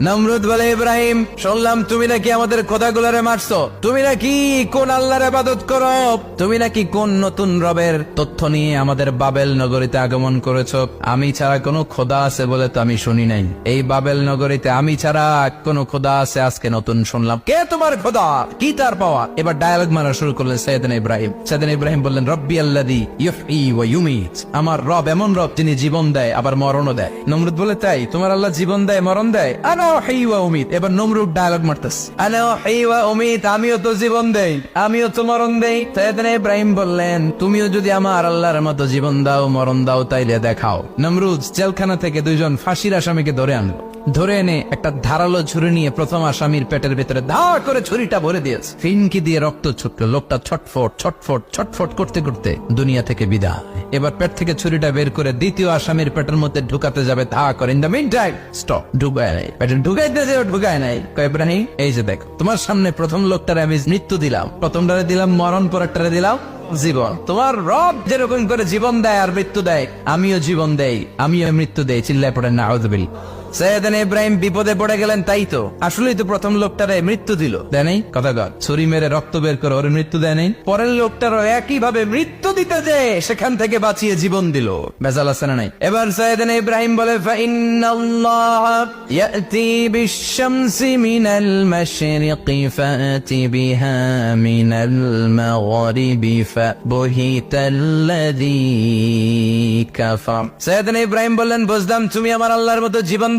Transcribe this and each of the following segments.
নমরুদ বলে, ইব্রাহিম, শুনলাম তুমি নাকি আমাদের খোদাগুলারে মারছো। তুমি নাকি কোন আল্লাহর আবাদত করো? তুমি নাকি কোন নতুন রবের তথ্য নিয়ে আমাদের বাবেল নগরীতে আগমন করেছ? আমি ছাড়া কোনো খোদা আছে বলে তো আমি শুনি নাই। এই বাবেল নগরীতে আমি ছাড়া কোনো খোদা আছে, আজকে নতুন শুনলাম। কে তোমার খোদা? কি তার পাওয়া? এবার ডায়ালগ মারা শুরু করলেন সৈয়দিন ইব্রাহিম। সৈয়দিন ইব্রাহিম বললেন, রব্বি আল্লাদি ইউফই ওয়া ইউমিত। আমার রব এমন রব যিনি জীবন দেয়, আবার মরণও দেয়। নমরুদ বলে, তাই? তোমার আল্লাহ জীবন দেয়, মরণ দেয়? অমিত এবার অমিত আমিও তো জীবন দেই, আমিও তো মরণ দেই। বললেন, তুমিও যদি আমার আল্লাহর মতো জীবন দাও, মরণ দাও, তাইলে দেখাও। নমরুজ জেলখানা থেকে দুইজন ফাঁসির আসামিকে ধরে আনলো। ধরে এনে একটা ধারালো ছুরি নিয়ে প্রথম আসামির পেটের ভিতরে ধার করে ছুরিটা ভরে দিয়েছে। ফিনকি দিয়ে রক্ত ছুটলো। লোকটা ছটফট ছটফট ছটফট করতে করতে দুনিয়া থেকে বিদায়। এবার পেট থেকে ছুরিটা বের করে দ্বিতীয় আসামির পেটের মধ্যে ঢুকাতে যাবে ধা করে। In the mean time stop ঢুকায় নাই। পেটে ঢুকাইতে যে ঢুকায় নাই। ইব্রাহিম, এই যে দেখো, তোমার সামনে প্রথম লোকটারে আমি মৃত্যু দিলাম। প্রথমটারে দিলাম মরণ, পরেরটারে দিলাম জীবন। তোমার রব যেরকম করে জীবন দেয় আর মৃত্যু দেয়, আমিও জীবন দেই, আমিও মৃত্যু দেই। চিল্লায় পড়েন না আউযবিল সৈয়দান ইব্রাহিম বিপদে পড়ে গেলেন, তাই তো। আসলেই তো প্রথম লোকটারে মৃত্যু দিল। দেয় কথা কর। ছুরি মেরে রক্ত বের করে ওর মৃত্যু দেয় পরের লোকটারও একই ভাবে মৃত্যু দিতে যে সেখান থেকে বাঁচিয়ে জীবন দিল। বেজাল আছে না নাই? এবার সৈয়দান ইব্রাহিম বলে ফাইনাল্লাহ ইয়াতি বিশ-শামসি মিনাল মাশরিকি ফাতি বিহা মিনাল মাগরিবি ফাবহিতাল্লাযী কাফার। সৈয়দনা ইব্রাহিম বললেন, বুঝলাম তুমি আমার আল্লাহর মতো জীবন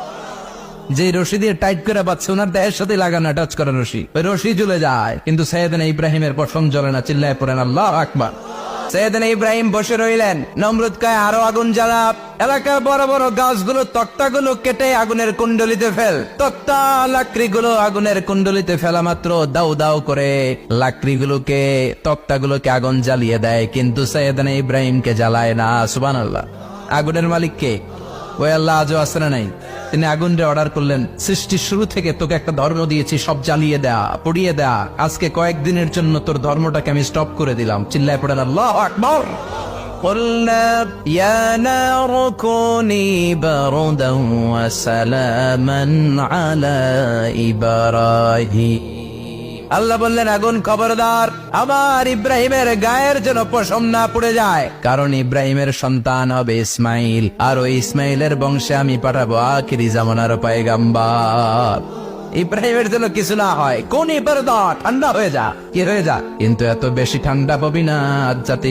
যে রশি দিয়ে টাইট করে পাচ্ছে ওনার দেহের সাথে লাগানো টাচ করা রশি। ওই রশি জ্বলে যায়। কিন্তু সৈয়দিন ইব্রাহিমের পশম জ্বলে না, চিল্লায় পড়েন, আল্লাহ আকবার। সৈয়দিন ইব্রাহিম বসে রইলেন, নমরুদ কায় আরও আগুন জ্বালা এলাকার বড় বড় গাছগুলো তক্তাগুলো কেটে আগুনের কুণ্ডলিতে ফেল। তক্তা লাকড়িগুলো আগুনের কুণ্ডলিতে ফেলা মাত্র দাউ দাউ করে। লাকড়িগুলোকে, তক্তাগুলোকে আগুন জ্বালিয়ে দেয়, কিন্তু সৈয়দিন ইব্রাহিমকে জ্বালায় না, সুবহানাল্লাহ। আগুনের মালিক কে ওই আল্লাহ আজও আসরে নাই তিনি আগুনরে অর্ডার করলেন সৃষ্টির শুরু থেকে তোকে একটা ধর্ম দিয়েছি সব জ্বালিয়ে দেয়া পুড়িয়ে দেয়া আজকে কয়েকদিনের জন্য তোর ধর্মটাকে আমি স্টপ করে দিলাম চিল্লায় পড়েন আল্লাহ আকবর قلنا يا نار كوني بردا وسلاما على إبراهيم আল্লাহ বললেন, আগুন খবরদার আমার ইব্রাহিমের গায়ের যেন পশম না পড়ে যায়। কারণ ইব্রাহিমের সন্তান হবে ইসমাইল, আর ওই ইসমাইলের বংশে আমি পাঠাবো আখিরি জামানার পায়গাম্বার। ইব্রাহিমের জন্য কিছু না হয়, কোন ইবার ঠান্ডা হয়ে যা, কি হয়ে যা। কিন্তু এত বেশি ঠান্ডা পাবি না, আজ যাতে